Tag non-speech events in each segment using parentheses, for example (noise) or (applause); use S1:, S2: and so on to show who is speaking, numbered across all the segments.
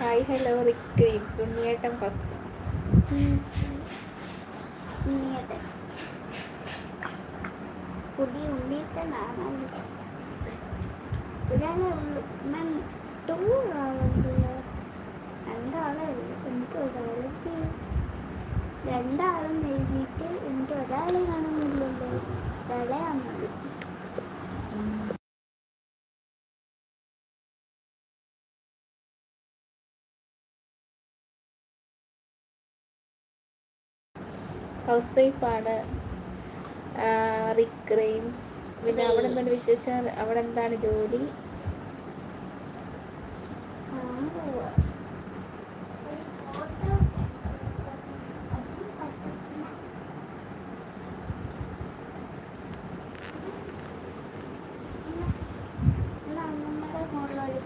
S1: Hi hello Rick ഉണ്ണിയേട്ടൻ first
S2: പുതിയ ഉണ്ണിയേട്ടനാണ്. രണ്ടാളേ എഴുതിയിട്ട് എനിക്ക് ഒരാളെ കാണുന്നില്ലല്ലോ ഒരാളെ
S1: ഹൗസ് വൈഫാണ് റിക് റെയിംസ് പിന്നെ അവിടെ എന്താണ് വിശേഷം? അവിടെ എന്താണ് ജോലി?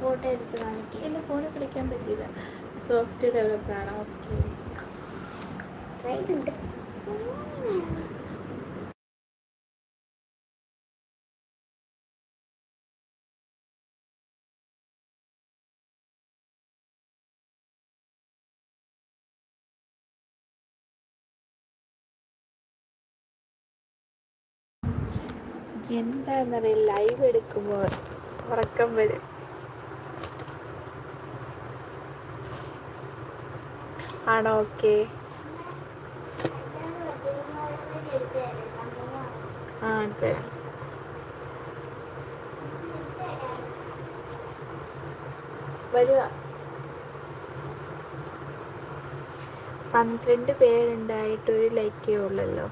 S2: ഫോട്ടോ എടുത്ത് കാണിക്കും
S1: ഫോണിൽ കളിക്കാൻ സോഫ്റ്റ്വെയർ ഡെവലപ്പറാണ് ഓക്കെ
S2: ഉണ്ട്
S1: എന്താണെന്നറിയില്ല ലൈവ് എടുക്കുമ്പോൾ ഉറക്കം വരും. ആണോ? ഓക്കെ ആ അതെ. വരിക. പന്ത്രണ്ട് പേരുണ്ടായിട്ട് ഒരു ലൈക്കേ ഉള്ളല്ലോ.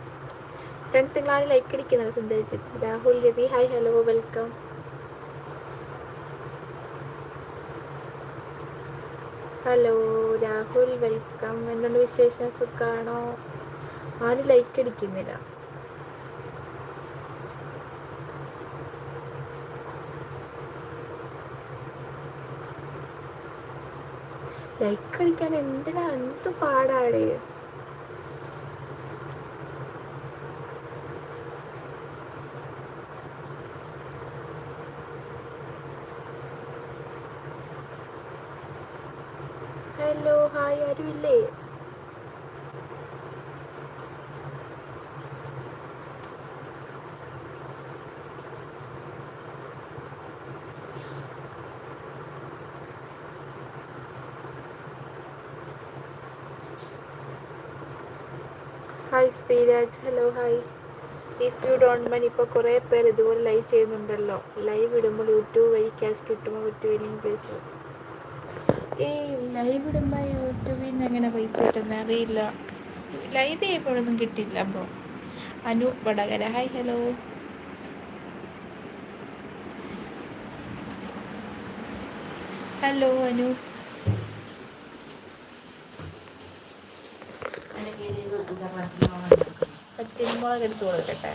S1: ഫ്രണ്ട്സ് നിങ്ങൾ ആരും ലൈക്ക് അടിക്കുന്നില്ല സുന്ദരിച്ചിട്ട് Rahul Ravi hi hello welcome hello Rahul welcome എന്തുകൊണ്ട് വിശേഷം? സുഖാണോ? ആരും ലൈക്ക് അടിക്കുന്നില്ല. ലൈക്ക് അടിക്കാൻ എന്തിനാ എന്ത് പാടാടേ? ഹലോ ഹായ് ആരുമില്ലേ? Hi hello hi if you don't mind ഇപ്പോൾ കുറേ പേർ ഇതുപോലെ ലൈവ് ചെയ്യുന്നുണ്ടല്ലോ. ലൈവ് ഇടുമ്പോൾ യൂട്യൂബ് വഴി ക്യാഷ് കിട്ടുമോ? പറ്റുമെങ്കിൽ പൈസ ഈ ലൈവ് ഇടുമ്പോൾ യൂട്യൂബിൽ നിന്ന് എങ്ങനെ പൈസ കിട്ടുന്നത് അറിയില്ല. ലൈവ് ചെയ്യുമ്പോഴൊന്നും കിട്ടില്ല അപ്പോൾ Anu Vadakara. Hi hello hello Anu. പച്ചരിമുളക് എടുത്ത് കൊടുക്കട്ടെ.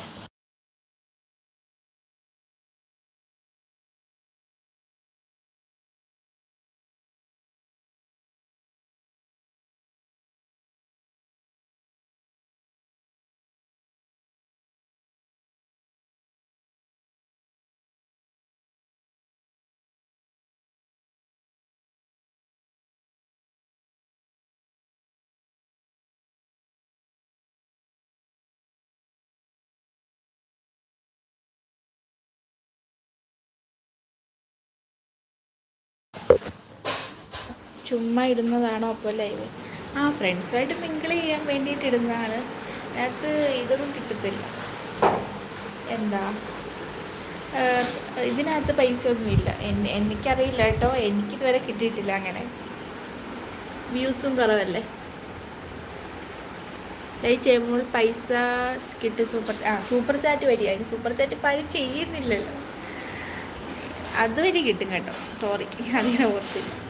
S1: ചുമ്മാ ഇടുന്നതാണോ അപ്പോൾ ലൈവ് ആ ഫ്രണ്ട്സുമായിട്ട് മിങ്കിൾ ചെയ്യാൻ വേണ്ടിയിട്ട് ഇടുന്നതാണ്. അതിനകത്ത് ഇതൊന്നും കിട്ടത്തില്ല. എന്താ? ഇതിനകത്ത് പൈസ ഒന്നുമില്ല എനിക്കറിയില്ല കേട്ടോ. എനിക്കിതുവരെ കിട്ടിയിട്ടില്ല അങ്ങനെ. വ്യൂസും കുറവല്ലേ? ലൈവ് ചെയ്യുമ്പോൾ പൈസ കിട്ടും സൂപ്പർ ആ സൂപ്പർ ചാറ്റ് വഴിയായി. സൂപ്പർ ചാറ്റ് ഇപ്പം ആരും ചെയ്യുന്നില്ലല്ലോ. അതുവരെ കിട്ടും കേട്ടോ. സോറി (laughs) അങ്ങനെ ഓർത്തില്ല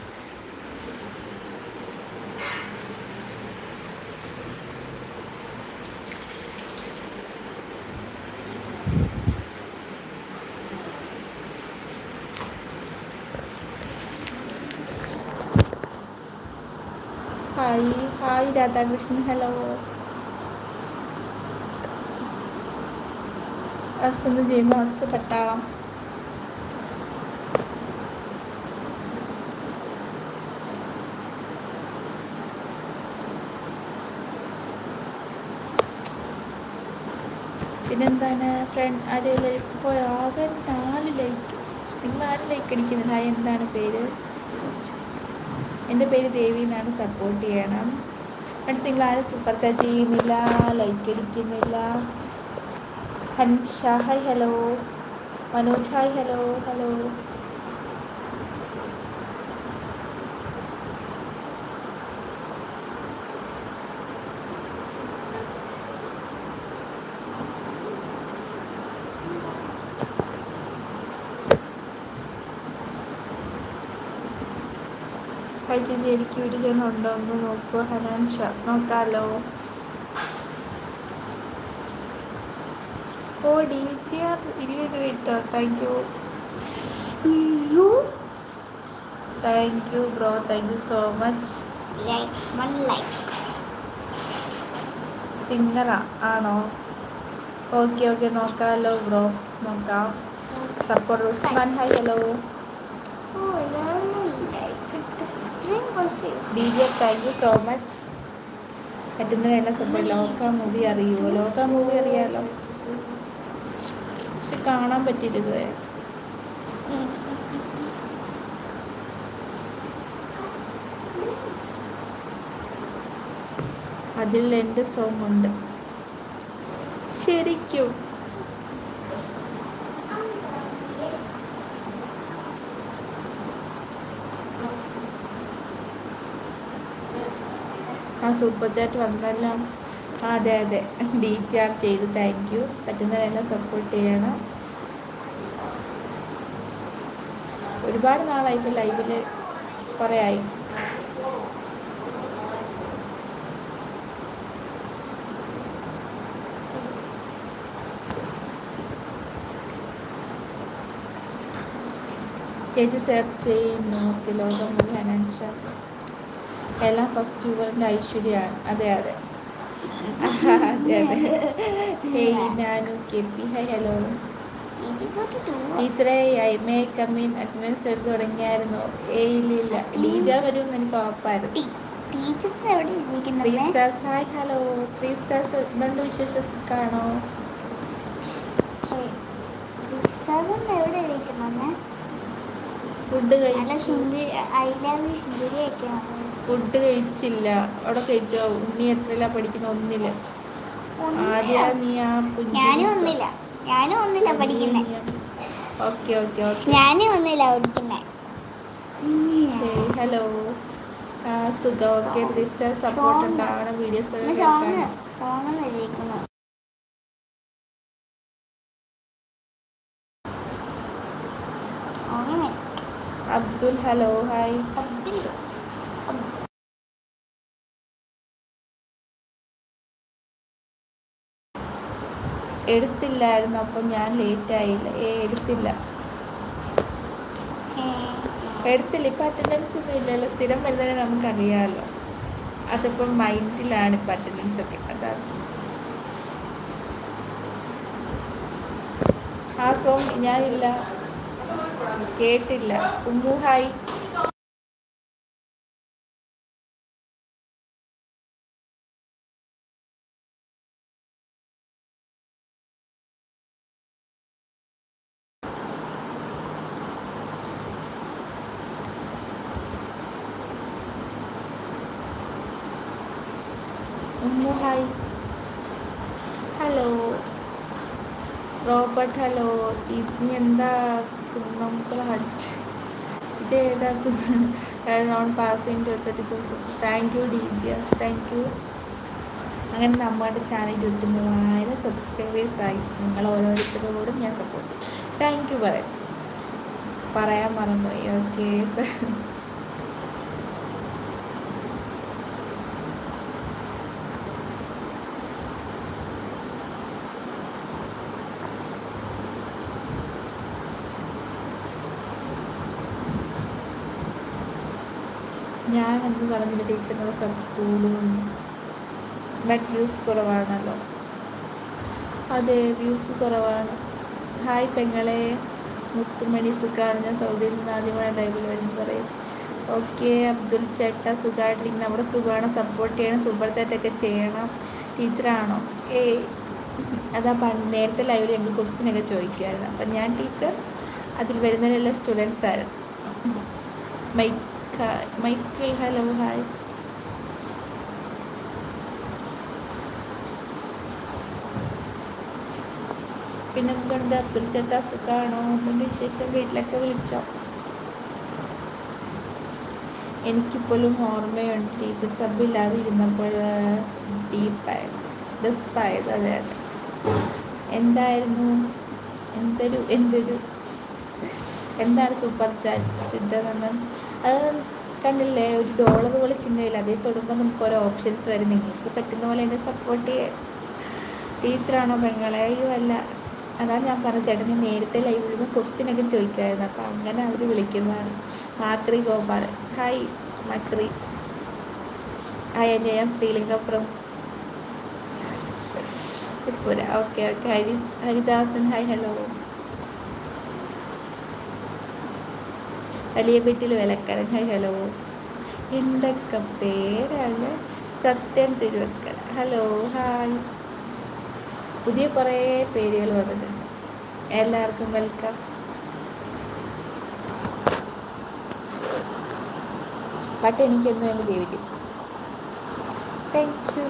S1: രാധാകൃഷ്ണൻ ഹലോ അസുഖം ചെയ്യുന്ന കുറച്ച് പട്ടാളം പിന്നെന്താണ് ഫ്രണ്ട് ആരെയും ലൈക്ക് ആകെ നാല് ലൈക്ക് നിങ്ങൾ ആരും ലൈക്ക് അടിക്കുന്നില്ല എന്താണ് പേര്? എന്റെ പേര് ദേവി എന്നാണ് സപ്പോർട്ട് ചെയ്യണം. ഫ്രണ്ട്സ് നിങ്ങൾ ആരും സൂപ്പർ ചാറ്റ് ചെയ്യുന്നില്ല like അടിക്കുന്നില്ല. Hansha hi hello Manoj hi hello hello വൈദ്യുതി എനിക്ക് വിടുന്നുണ്ടോ എന്ന് നോക്കുക ഹനാൻ ഷാ. നോക്കാലോ. ഓ ഡി ജി ആർ ഇരുപത് വിട്ടോ താങ്ക് യു
S2: അയ്യോ
S1: thank you bro thank you so much
S2: like one like
S1: സിംഗറാ ആണോ? ഓക്കെ ഓക്കെ നോക്കാമല്ലോ ബ്രോ നോക്കാം. സപ്പോർട്ട് ഉസ്മാൻ ഹായ് ഹലോ
S2: ഓ ഇതാണ്
S1: D J thank you so much പറ്റുന്ന വേണ്ട സപ്പോർട്ട് ലോക മൂവി അറിയുമോ ലോക മൂവി അറിയാലോ? പക്ഷെ കാണാൻ പറ്റില്ല ഇതുവരെ. അതിൽ എന്റെ സോങ് ഉണ്ട്. ശരിക്കും. സൂപ്പർ ചാറ്റ് വന്നല്ലോ. അതെ അതെ. റീചാർജ് ചെയ്ത്. താങ്ക് യു പറ്റുന്നവരെല്ലാം സപ്പോർട്ട് ചെയ്യണം. ഒരുപാട് നാളായി ഇപ്പോൾ ലൈവിൽ കുറേ ആയി. ചേച്ചി സെർച്ച് ചെയ്യുന്നു. ലോകം മുഴുവൻ എല്ലാം ഫസ്റ്റ് യുവറിന്റെ ഐശ്വര്യമാണ്. അതെ അതെ. അതെ അതെ. ഹേയ് ഞാനു കെ പി ഹൈ ഹലോ
S2: ഇരുപത് രൂപ
S1: ടീച്ചറെ ഐ മേ കമ്മീൻ അറ്റൻഡൻസ് എടുത്ത് തുടങ്ങിയായിരുന്നു. ഏയ് ഇല്ല ഇല്ല. ടീച്ചർ വരുമെന്ന് എനിക്ക് ഉറപ്പായിരുന്നു.
S2: ടീച്ചേഴ്സ് എവിടെ
S1: ത്രീ
S2: ഇരിക്കുന്നത്
S1: stars hi hello three stars രണ്ട് വിശേഷം കാണോ?
S2: എവിടെ
S1: ഫുഡ് ഫുഡ് കഴിച്ചില്ല. അവിടെ കഴിച്ചോ? ഉണ്ണി എത്രയില്ല പഠിക്കുന്ന? ഒന്നില്ല. ആദ്യം നീ ആ
S2: ഒന്നില്ല. ഞാനും ഒന്നില്ല പഠിക്കുന്നേ.
S1: Okay okay okay.
S2: ഞാനും ഒന്നില്ല പഠിക്കുന്നേ.
S1: ഹലോ. സുഖം. ഓക്കെ സപ്പോർട്ട് ഉണ്ടാവണം വീഡിയോസ്
S2: സോങ് സോങ് എഴുതിയിരിക്കുന്നു സോങ്ങിന്
S1: അബ്ദുൽ ഹലോ ഹായ് എടുത്തില്ലായിരുന്നു അപ്പം ഞാൻ ലേറ്റ് ആയില്ല ഏ എടുത്തില്ല. എടുത്തില്ല. ഇപ്പം അറ്റൻഡൻസ് ഒന്നും ഇല്ലല്ലോ. സ്ഥിരം വരുന്നതിനെ നമുക്കറിയാമല്ലോ അതിപ്പം മൈൻഡിലാണ് ഇപ്പം അറ്റൻഡൻസ് ഒക്കെ. അതാണ് ആ സോങ് ഞാനില്ല. കേട്ടില്ല. Ummu hi. Hello. Robert hello. ഇനി എന്താ കുന്നംകുളം ഹട്ട് ഇത് ഏതാ നോൺ പാസിംഗ് ഇരുപത്തെട്ട് ദിവസം thank you D G thank you അങ്ങനെ നമ്മുടെ ചാനൽ ഇരുപത്തിമൂവായിരം സബ്സ്ക്രൈബേഴ്സ് ആയി. നിങ്ങൾ ഓരോരുത്തരോടും ഞാൻ സപ്പോർട്ട് താങ്ക് യു പറയാം. പറയാൻ മറന്നുപോയി. ഓക്കെ ഞാൻ എന്ന് പറഞ്ഞിട്ട് സ്ഥലത്ത് കൂടുമെന്ന് ബട്ട് വ്യൂസ് കുറവാണല്ലോ. അതെ വ്യൂസ് കുറവാണ്. ഹായ് പെങ്ങളെ. മുത്തുമണി സുഖാണ്. ഞാൻ സൗദിയിൽ നിന്ന് ആദ്യമായി ലൈവിൽ വരുന്നു പറയും. ഓക്കെ അബ്ദുൽ ചേട്ട സുഖമായിട്ടിരിക്കുന്നു നമ്മുടെ സുഖമാണ്. സപ്പോർട്ട് ചെയ്യണം. സുബ്രത്തായിട്ടൊക്കെ ചെയ്യണം. ടീച്ചറാണോ? ഏയ്. അതാ പണ്ട് നേരത്തെ ലൈവിൽ ഞങ്ങൾ ക്വസ്റ്റിനൊക്കെ ചോദിക്കുമായിരുന്നു അപ്പം ഞാൻ ടീച്ചർ അതിൽ വരുന്നതിലെല്ലാം സ്റ്റുഡൻസ് ആയിരുന്നു മൈക്ക മൈക്കിൾ ഹലോ ഹായ്. പിന്നെ എന്തുണ്ട് അബ്ദുൽ ചേട്ടാ സുഖമാണോ എന്തുണ്ട് വിശേഷം? വീട്ടിലൊക്കെ വിളിച്ചോ? എനിക്കിപ്പോഴും ഓർമ്മയുണ്ട്. ടീച്ചർ സബ് ഇല്ലാതെ ഇരുന്നപ്പോൾ ഡീപ്പായത് ഡെസ്പായത് അതെ അതെ. എന്തായിരുന്നു? എന്തൊരു എന്തൊരു എന്താണ് സൂപ്പർ ചാറ്റ് ചിന്തമെന്ന് അത് കണ്ടില്ലേ? ഒരു ഡോളർ പോലെ ചിഹ്നമില്ല അതിൽ തൊടുമ്പോൾ നമുക്ക് ഓരോ ഓപ്ഷൻസ് വരും നിങ്ങൾക്ക് പറ്റുന്ന പോലെ എന്നെ സപ്പോർട്ട് ചെയ്യാൻ ടീച്ചറാണോ പെങ്ങളെ? അയ്യോ അല്ല. അതാണ് ഞാൻ പറഞ്ഞ ചേട്ടൻ ഞാൻ നേരത്തെ ലൈവ് വിളിക്കുമ്പോൾ ക്വസ്റ്റ്യൻ ഒക്കെ ചോദിക്കുമായിരുന്നു അപ്പോൾ അങ്ങനെ അവർ വിളിക്കുന്നതാണ്. മാക്രി ഗോപാൽ. ഹായ് മാക്രി ഹായ് എന്റെ ഞാൻ ശ്രീലങ്കപ്പുറം Tripura okay okay Hari Haridasan. Hi hello വലിയ വീട്ടിൽ വിലക്കട ഹലോ. എന്തൊക്കെ പേരാണ്? സത്യം തിരുവക്കര. Hello hi. പുതിയ കുറേ പേരുകൾ വന്നിട്ടുണ്ട്. എല്ലാവർക്കും വെൽക്കം. പട്ട് എനിക്കെന്നും എന്റെ ദേവിക്ക് താങ്ക് യു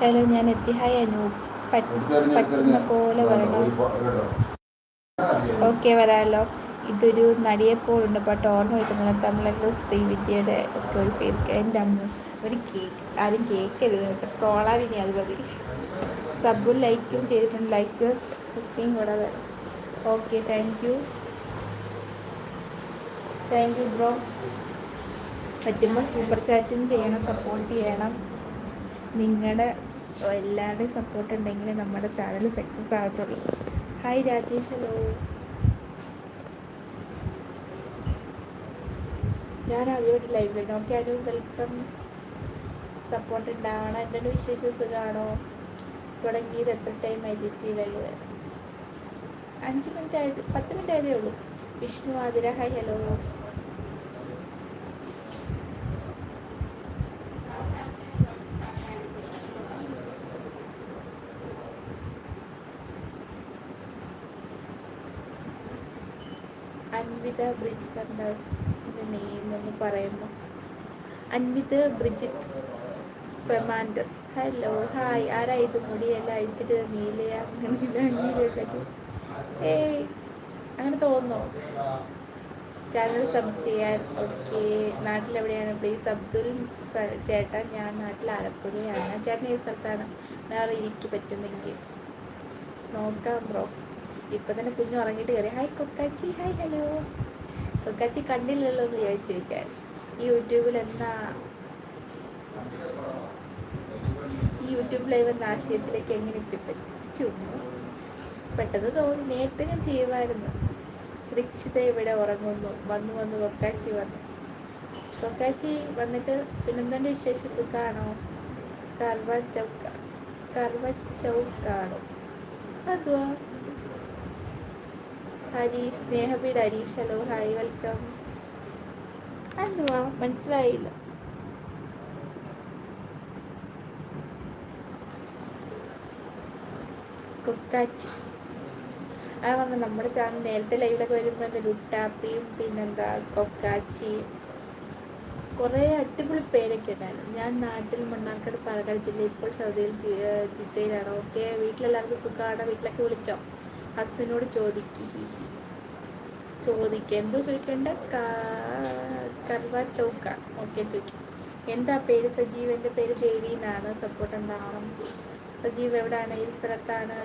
S1: ഹലോ ഞാൻ എത്തിഹായ് അനൂപ് പറ്റ്- പറ്റുന്ന പോലെ വരണം. ഓക്കെ വരാമല്ലോ ഇതൊരു നടിയെപ്പോലുണ്ട് പാട്ട് ഓർമ്മ വയ്ക്കുന്നത് തമിഴിലെ ശ്രീവിദ്യയുടെ ഒക്കെ ഒരു ഫേസ് എന്റെ അമ്മ. ഒരു കേക്ക് ആരും കേക്കരുത് കേട്ടോ ട്രോളാൻ ഇനി അത് മതി സബും ലൈക്കും ചെയ്തിട്ടുണ്ട്. ലൈക്ക് ഫിഫ്റ്റീൻ കൂടാതെ. Okay thank you thank you bro പറ്റുമ്പോൾ super ചാറ്റും ചെയ്യണം. സപ്പോർട്ട് ചെയ്യണം. നിങ്ങളുടെ എല്ലാവരുടെയും സപ്പോർട്ട് ഉണ്ടെങ്കിൽ നമ്മുടെ ചാനൽ സക്സസ് ആകത്തുള്ളൂ. ഹായ് രാജേഷ്. ഹലോ ഞാൻ ആദ്യമായിട്ട് ലൈവ് വരുന്നു ഓക്കെ അനു വെൽക്കം സപ്പോർട്ട് ഉണ്ടാവണം. എന്തെങ്കിലും വിശേഷ സുഖമാണോ തുടങ്ങിയത് എത്ര ടൈം ആയി ലൈവ് അഞ്ച് മിനിറ്റ് ആയത് പത്ത് മിനിറ്റ് ആയതേ ഉള്ളൂ. Vishnu Athira hi hello Anvitha Brijith name എന്ന് പറയുമ്പോൾ അൻവിത ബ്രിജിത്ത് ഫെമാൻഡസ് ഹലോ ഹായ് ആരാ ഇത് മുടിയെല്ലാം അഴിച്ചിട്ട് നീലയ? അങ്ങനെ അങ്ങനെയൊക്കെ ഏയ് അങ്ങനെ തോന്നുന്നു. ചാനൽ സബ് ചെയ്യാൻ ഓക്കെ നാട്ടിലെവിടെയാണ്? പ്ലീസ് അബ്ദുൽ ചേട്ടൻ ചേട്ടാ ഞാൻ നാട്ടിൽ ആലപ്പുഴയാണ്. ചേട്ടൻ ഏത് സ്ഥലത്താണ്? വേറെ എനിക്ക് പറ്റുമെങ്കിൽ നോക്കാം ബ്രോ ഇപ്പം തന്നെ കുഞ്ഞു ഉറങ്ങിയിട്ട് കയറി ഹായ് കൊക്കാച്ചി. ഹായ് ഹലോ കൊക്കാച്ചി കണ്ടില്ലല്ലോ എന്ന് വിചാരിച്ചിരിക്കാൻ ഈ യൂട്യൂബിൽ എന്താ? ഈ യൂട്യൂബ് ലൈവ് എന്ന ആശയത്തിലേക്ക് എങ്ങനെ എത്തിപ്പറ്റു പെട്ടെന്ന് തോന്നി. നേരത്തെ ഞാൻ ചെയ്യുമായിരുന്നു. ശ്രീക്ഷിത ഇവിടെ ഉറങ്ങുന്നു. വന്നു വന്ന് കൊക്കാച്ചി വന്നു. കൊക്കാച്ചി വന്നിട്ട് പിന്നെന്താണ്ട് വിശേഷ? സുഖാണോ? കർവ ചൗക്ക കർവ ചൗക്കാണോ? അതുവാ ഹരീഷ് സ്നേഹബീഡ് ഹരീഷ് ഹലോ ഹായ് വെൽക്കം. എന്തുവാ? മനസ്സിലായില്ല. കൊക്കാച്ചി. അത് പറഞ്ഞ നമ്മുടെ ചാനൽ നേരത്തെ ലൈവിലൊക്കെ വരുമ്പോൾ എന്താ ലുട്ടാപ്പിയും പിന്നെന്താ കൊക്കാച്ചി. കുറേ അടിപൊളി പേരൊക്കെ ഉണ്ടായിരുന്നു. ഞാൻ നാട്ടിൽ മണ്ണാർക്കാട് പാലക്കാട് ജില്ല ഇപ്പോൾ സൗദിയിൽ ജിദ്ദയിലാണ്. ഓക്കെ വീട്ടിലെല്ലാവർക്കും സുഖമാണ് വീട്ടിലൊക്കെ വിളിച്ചോ? ഹസ്സിനോട് ചോദിക്ക്. ചോദിക്ക. എന്തോ ചോദിക്കേണ്ട? കർവ ചൗക്ക. ഓക്കെ ചോദിക്കും. എന്താ പേര് സജീവ്? എന്റെ പേര് ദേവി എന്നാണ്. സപ്പോർട്ട് ഉണ്ടാവണം സജീവ് എവിടെയാണ് ഏത് സ്ഥലത്താണ്?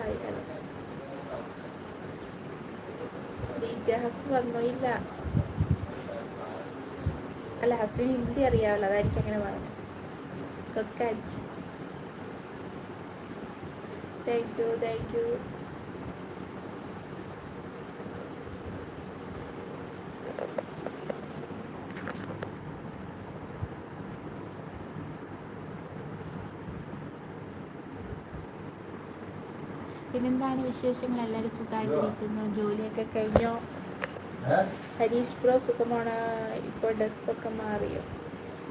S1: ഹൈ ഹസ് വന്നോ ഇല്ല? അല്ല ഹസ്സിന് ഹിന്ദി അറിയാമല്ലോ. അതായിരിക്കും അങ്ങനെ പറഞ്ഞു കൊക്കാച്ചി താങ്ക് യു താങ്ക് യു പിന്നെന്താണ് വിശേഷങ്ങൾ? എല്ലാവരും സുഖമായിട്ടിരിക്കുന്നു ജോലിയൊക്കെ കഴിഞ്ഞോ? ഹരീഷ് ബ്രോ സുഖമാണ്? ഇപ്പോൾ ഡെസ്കൊക്കെ മാറിയോ?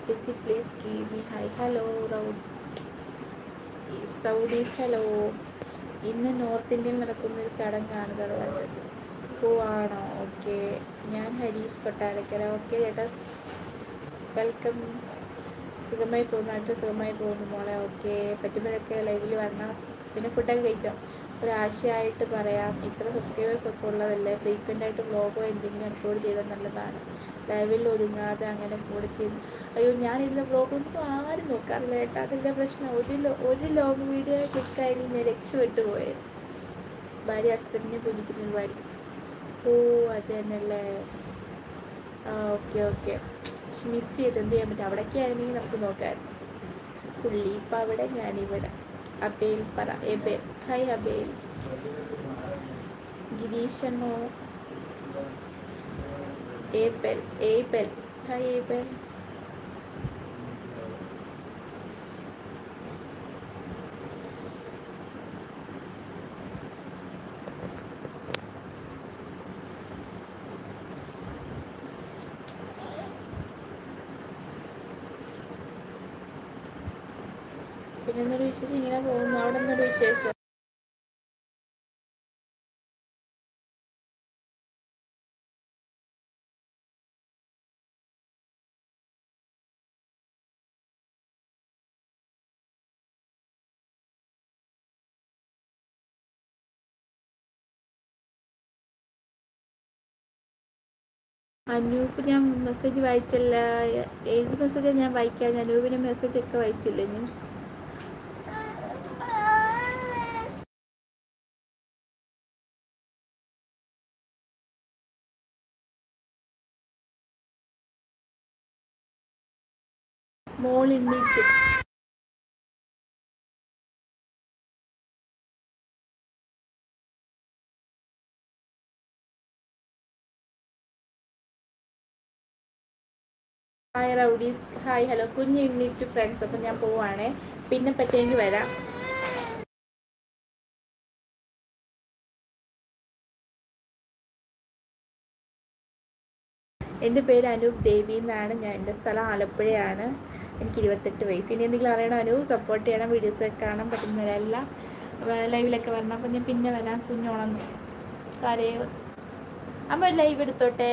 S1: ചേച്ചി please give me hi hello റൗഡ് സൗദീസ് ഹലോ ഇന്ന് നോർത്ത് ഇന്ത്യയിൽ നടക്കുന്ന ഒരു ചടങ്ങാണ് ഓ ആണോ? ഓക്കെ. ഞാൻ ഹരീഷ് കൊട്ടാരക്കര. ഓക്കെ ചേട്ടാ. വെൽക്കം. സുഖമായി പോകുന്നു. നാട്ടിൽ സുഖമായി പോകുന്നു മോളെ. ഓക്കെ. പറ്റുമ്പോഴൊക്കെ ലൈവിൽ വരണം. പിന്നെ ഫുഡൊക്കെ കഴിച്ചോ? ഒരാശയമായിട്ട് പറയാം. ഇത്ര സബ്സ്ക്രൈബേഴ്സ് ഒക്കെ ഉള്ളതല്ലേ? ഫ്രീക്വന്റ് ആയിട്ട് വ്ളോഗോ എന്തെങ്കിലും അപ്ലോഡ് ചെയ്താൽ നല്ലതാണ്. ലൈവിൽ ഒതുങ്ങാതെ അങ്ങനെ കൂടെ ചെയ്തു അയ്യോ ഞാനിരുന്ന വ്ളോഗൊന്നും ആരും നോക്കാറില്ല. കേട്ടോ അതിന്റെ പ്രശ്നം. ഒരു ഒരു ലോങ് വീഡിയോ ക്ലിക്കായി ഞാൻ രക്ഷപ്പെട്ടു പോയത് ഭാര്യ ഹസ്ബൻഡിനെ പൂജിക്കുന്ന ഭാര്യ. ഓ അത് തന്നെയല്ലേ ആ ഓക്കെ ഓക്കെ മിസ് ചെയ്ത് എന്ത് ചെയ്യാൻ പറ്റും? അവിടേക്ക് ആയിരുന്നെങ്കിൽ നമുക്ക് നോക്കാമായിരുന്നു. പുള്ളി ഇപ്പം അവിടെ ഞാനിവിടെ. Abel para Ebel. Hi Abel. Ginisha mo. Abel. Abel. Hi Abel. വിശേഷം ഇങ്ങനെ പോകുന്നു. അവിടെ നിന്നൊരു വിശേഷം. അനൂപ് ഞാൻ മെസ്സേജ് വായിച്ചില്ല. ഏത് മെസ്സേജാണ് ഞാൻ വായിക്കാൻ അനൂപിന് മെസ്സേജ് ഒക്കെ വായിച്ചില്ല ഞാൻ എണ്ണീറ്റ് ഹായ് റൗഡീസ് ഹായ് ഹലോ കുഞ്ഞ് എണ്ണീറ്റ് ഫ്രണ്ട്സ് അപ്പം ഞാൻ പോവാണേ. പിന്നെ പറ്റിയെങ്കിൽ വരാം. എന്റെ പേര് അനൂപ് ദേവി എന്നാണ് ഞാൻ എന്റെ സ്ഥലം ആലപ്പുഴയാണ്. എനിക്ക് ഇരുപത്തെട്ട് വയസ്സ്. ഇനി എന്തെങ്കിലും അറിയണം അനൂപ് സപ്പോർട്ട് ചെയ്യണം വീഡിയോസൊക്കെ കാണാൻ പറ്റുന്നവരെല്ലാം ലൈവിലൊക്കെ വരണം. അപ്പം ഞാൻ പിന്നെ വരാം കുഞ്ഞോണം കരയോ അമ്മ ലൈവ് എടുത്തോട്ടെ?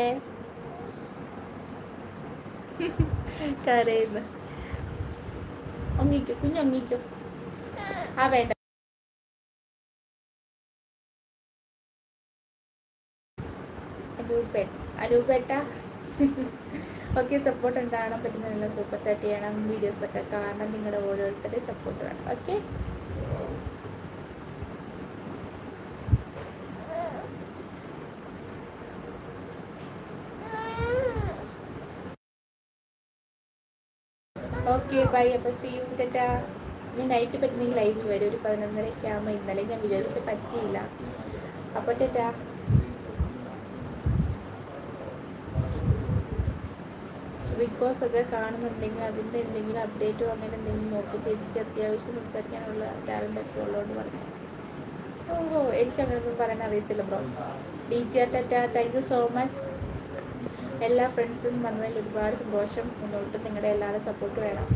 S1: (laughs) കരയുന്നു. ഒങ്ങിക്കോ കുഞ്ഞൊങ്ങിക്കോ ആ വേണ്ട. അരൂപേട്ട. അരൂപേട്ട? (laughs) ഓക്കെ സപ്പോർട്ട് ഉണ്ടാകണം പറ്റുന്നതിനുള്ള സൂപ്പർ ചാറ്റ് ചെയ്യണം വീഡിയോസ് ഒക്കെ കാണണം നിങ്ങളുടെ ഓരോരുത്തരുടെ സപ്പോർട്ട് വേണം. ഓക്കെ ഓക്കെ ബൈ അപ്പോൾ സി യു തെറ്റാ ഞാൻ നൈറ്റ് പറ്റുന്നെങ്കിൽ ലൈവിൽ വരും. ഒരു പതിനൊന്നരയ്ക്ക് ആകുമ്പോൾ ഇന്നലെ ഞാൻ വിചാരിച്ച പറ്റിയില്ല. അപ്പോൾ തെറ്റാ ബിഗ് ബോസ് ഒക്കെ കാണുന്നുണ്ടെങ്കിൽ അതിന്റെ എന്തെങ്കിലും അപ്ഡേറ്റോ അങ്ങനെ എന്തെങ്കിലും നോക്കി. ചേച്ചിക്ക് അത്യാവശ്യം സംസാരിക്കാനുള്ള ടാലന്റ് ഒക്കെ ഉള്ളതുകൊണ്ട് പറഞ്ഞു. ഓ എനിക്ക് അങ്ങനെയൊന്നും പറയാൻ അറിയത്തില്ല bro D G tata thank you so much എല്ലാ ഫ്രണ്ട്സും വന്നതിൽ ഒരുപാട് സന്തോഷം. മുന്നോട്ട് നിങ്ങളുടെ എല്ലാവരും സപ്പോർട്ട് വേണം.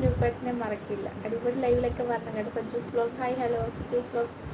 S1: ഇനി അനൂപേട്ടനെ മറക്കില്ല. അടിപൊളി ലൈവിലൊക്കെ വരണം കേട്ടോ Saju's blog hi hello Saju's blogs